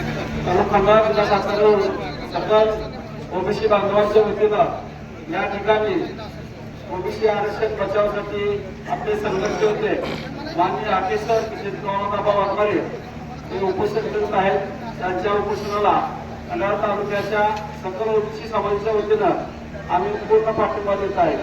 तालुका खंडाळा जिल्हा सकाळ ओबीसी बांधवांच्या वतीनं या ठिकाणी ओबीसी आरक्षण बचावासाठी आपले संघर्ष होते. माननीय आकेसर बाबा वाघमारे हे उपोषण करत आहेत. त्यांच्या उपोषणाला खंडाळा तालुक्याच्या सकल ओबीसी समाजाच्या वतीनं आम्ही पूर्ण पाठिंबा देत आहे.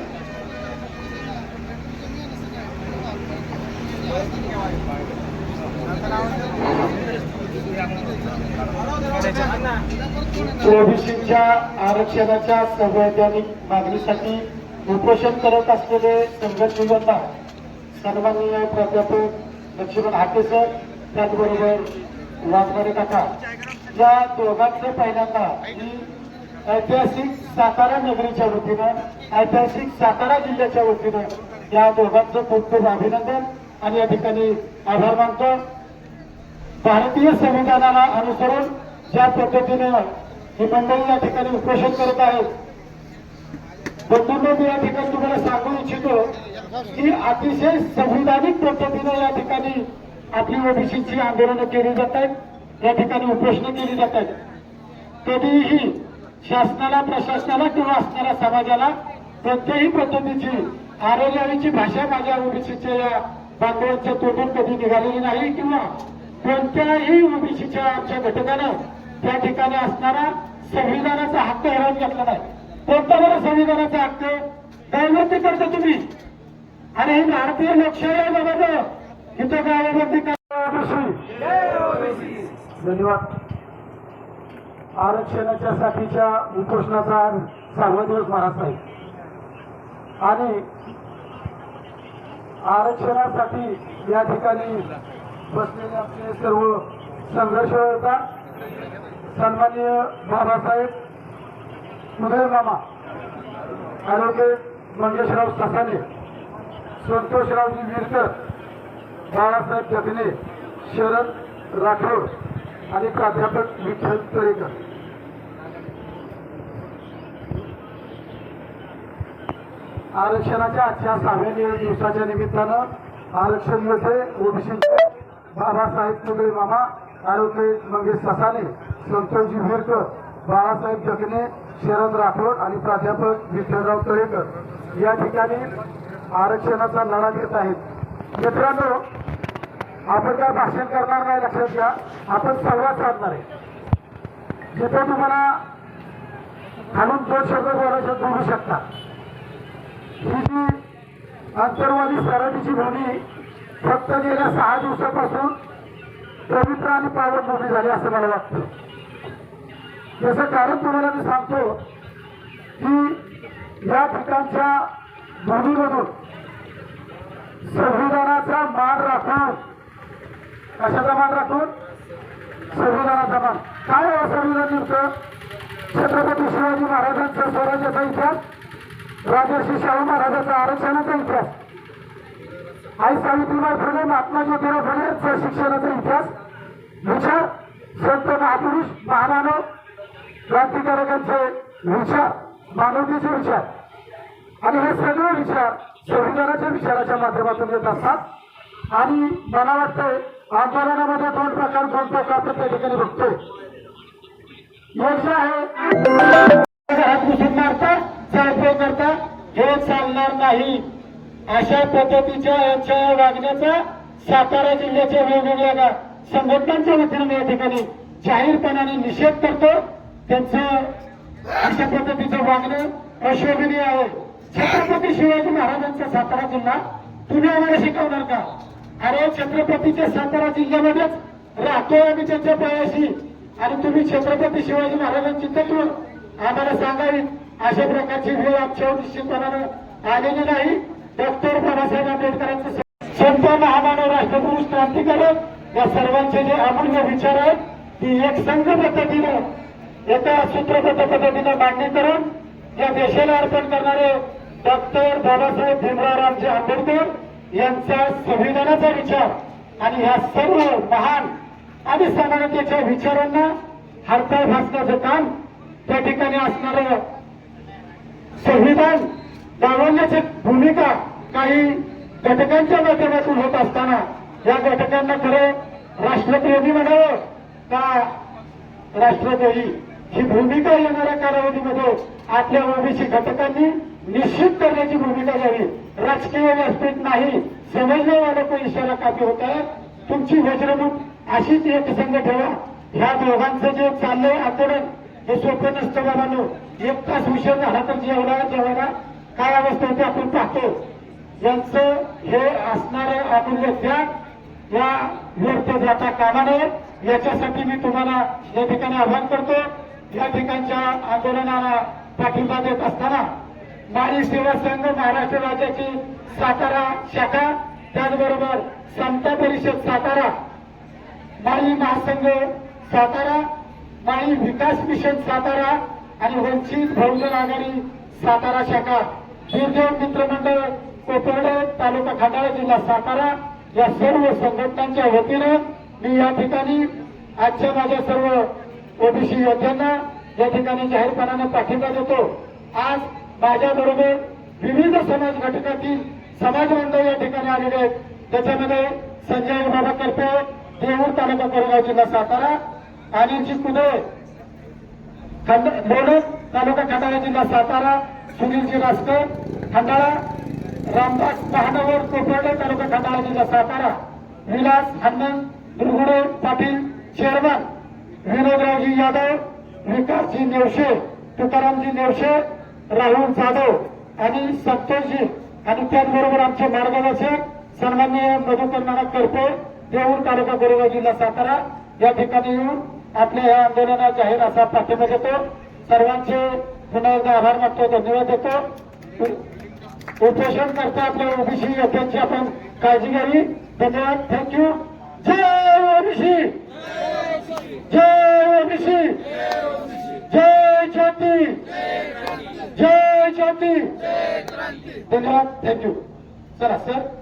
ओबीसीच्या आरक्षणाच्या संवैधानिक मागणीसाठी उपोषण करत असलेले संघर्ष सन्माननीय प्राध्यापक लक्ष्मण हाके सर त्याचबरोबर वाघमारे काका. या दोघांचे पहिल्यांदा ही ऐतिहासिक सातारा नगरीच्या वतीनं ऐतिहासिक सातारा जिल्ह्याच्या वतीनं या दोघांचं खूप खूप अभिनंदन आणि या ठिकाणी आभार मानतो. भारतीय संविधानाला अनुसरून ज्या पद्धतीने ही मंडळी या ठिकाणी उपोषण करत आहेत बंधूंनो मी या ठिकाणी तुम्हाला सांगू इच्छितो की अतिशय संविधानिक पद्धतीने या ठिकाणी आपली ओबीसीची आंदोलनं केली जात आहेत या ठिकाणी उपोषणं केली जात आहेत. कधीही शासनाला प्रशासनाला किंवा असणाऱ्या समाजाला कोणत्याही पद्धतीची आरोग्याची भाषा माझ्या ओबीसीच्या या बांधवांच्या तोंडून कधी निघालेली नाही किंवा कोणत्याही ओबीसीच्या आमच्या घटकानं त्या ठिकाणी असणारा संविधानाचा हक्क हरवून घेतला नाही. कोणता बरं संविधानाचा हक्क? गावबंदी करता तुम्ही. आणि ही भारतीय लोकशाही आहे बाबा इथं गावबंदी धन्यवाद. आरक्षणाच्या साठीच्या उपोषणाचा आज सहावा दिवस महाराष्ट्र आहे. आणि आरक्षणासाठी या ठिकाणी बसलेले आपले सर्व संघर्ष होता सन्माननीय बाबासाहेब उदय ॲडव्होकेट मंगेशराव ससाने संतोषरावजी विरकर बाळासाहेब जगने शरद राठोड आणि प्राध्यापक विठ्ठल तरेकर. आरक्षणाच्या आजच्या सहाव्या दिवसाच्या निमित्तानं आरक्षणमध्ये ओबीसी बाबासाहेब तुगळे मामा ॲडव्होकेट मंगेश ससाने संतोषजी भिरकर बाळासाहेब जगने शरद राठोड आणि प्राध्यापक विठ्ठलराव तळेकर. या ठिकाणी आरक्षणाचा लढा देत आहेत. मित्रांनो आपण काय भाषण करणार नाही लक्षात घ्या. आपण संवाद साधणार आहे. जिथे तुम्हाला खालून दोन शब्द बोलायचं बोलू शकता. ही जी अंतर्वादी सराठीची भूमी फक्त गेल्या सहा दिवसापासून पवित्र आणि पावनभूमी झाली असं मला वाटतं. याचं कारण तुम्हाला मी सांगतो की या ठिकाणच्या भूमीमधून संविधानाचा मान राखून कशाचा मान राखून? संविधानाचा मान. काय हो संविधान नेमकं? छत्रपती शिवाजी महाराजांचा स्वराज्याचा इतिहास राजर्षी शाहू महाराजांचा आरक्षणाचा इतिहास. आई सावित्रीबाई फुले महात्मा ज्योतिराव फुले यांचा शिक्षणाचा इतिहास. विचार संत महापुरुष महामानव क्रांतिकारकांचे विचार मानवतेचे विचार. आणि हे सगळे विचार संविधानाच्या विचाराच्या माध्यमातून येत असतात. आणि मला वाटतंय आंदोलनामध्ये दोन प्रकार दोन प्रकार आपण त्या ठिकाणी बघतोय. एक जे आहे हात घुसून मारता करता हे चालणार नाही. अशा पद्धतीच्या यांच्या वागण्याचा सातारा जिल्ह्याच्या वेगवेगळ्या संघटनांच्या वतीने या ठिकाणी जाहीरपणाने निषेध करतो. त्यांचं अशा पद्धतीचं वागणं अशोभनीय आहे. छत्रपती शिवाजी महाराजांचा सातारा जिल्हा तुम्ही आम्हाला शिकवणार का? अरे छत्रपतीच्या सातारा जिल्ह्यामध्येच राहतो आम्ही त्यांच्या पायाशी. आणि तुम्ही छत्रपती शिवाजी महाराजांची तत्व आम्हाला सांगावी अशा प्रकारची वेळ आमच्यावर निश्चितपणानं आलेली नाही. डॉक्टर बाबासाहेब आंबेडकरांचे संत महामानव राष्ट्रपुरुष क्रांतिकारक या सर्वांचे जे अमूल्य विचार आहेत ती एक संघ पद्धतीनं एका सूत्रबद्ध पद्धतीनं मांडणी करून या देशाला अर्पण करणारे डॉक्टर बाबासाहेब भीमरावरामजी आंबेडकर यांचा संविधानाचा विचार आणि ह्या सर्व महान आणि समानतेच्या विचारांना हरताळ भासण्याचं काम त्या ठिकाणी असणारं संविधान डावलण्याची भूमिका काही घटकांच्या माध्यमातून होत असताना या घटकांना खरं राष्ट्रप्रेमी म्हणावं का राष्ट्रद्रोही? ही भूमिका येणाऱ्या कालावधीमध्ये आपल्या ओबीसी घटकांनी निश्चित करण्याची भूमिका घ्यावी. राजकीय व्यासपीठ नाही समजण्यावाला तो इशारा कापी होत तुमची वज्रमुख अशीच एक संघ ठेवा. ह्या दोघांचं जे चाललंय आंदोलन हे सोपं नसतं बाबांनो. एक तास उशीर झाला तर जेवढा जेवायला काय अवस्था होती आपण पाहतो. यांचं हे असणारं अमूल्य त्याग या व्यर्थ जाता कामा नये याच्यासाठी मी तुम्हाला या ठिकाणी आवाहन करतो. या ठिकाणच्या आंदोलनाला पाठिंबा देत असताना नारी सेवा संघ महाराष्ट्र राज्याची सातारा शाखा त्याचबरोबर समता परिषद सातारा माळी महासंघ सातारा माळी विकास मिशन सातारा आणि वंचित बहुजन आघाडी सातारा शाखा. दुर्देव मित्रमंडळ कोपर्डे तालुका खंडाळा जिल्हा सातारा या सर्व संघटनांच्या वतीनं मी या ठिकाणी आजच्या माझ्या सर्व ओबीसी योद्ध्यांना या ठिकाणी जाहीरपणाने पाठिंबा देतो. आज माझ्या बरोबर विविध समाज घटकातील समाज बांधव या ठिकाणी आलेले आहेत. त्याच्यामध्ये संजय बाबा करपे देऊर तालुका कोरेगाव जिल्हा सातारा आणि जी कुदे खंड तालुका खंडाळा जिल्हा सातारा सुनीलजी रास्कर खंडाळा रामदास महानगर कोपर्डे तालुका खंडाळा जिल्हा सातारा विलास हनुमंत दुर्गुडे पाटील चेअरमन विनोदरावजी यादव विकासजी नेवशे तुकारामजी नेवशे राहुल जाधव आणि संतोषजी आणि त्याचबरोबर आमचे मार्गदर्शक सन्माननीय मधुकर नाना करपे देऊर तालुका गोरेगाव जिल्हा सातारा या ठिकाणी येऊन आपल्या या आंदोलनात जाहीर असा पाठिंबा देतो. सर्वांचे पुन्हा एकदा आभार मानतो धन्यवाद देतो. उपोषण करता आपल्या ओबीसी योद्ध्यांची आपण काळजी घ्यावी. धन्यवाद. थँक्यू जय ओबीसी. जय ओबीसी. जय ज्योती. जय ज्योती. धन्यवाद. थँक्यू चला सर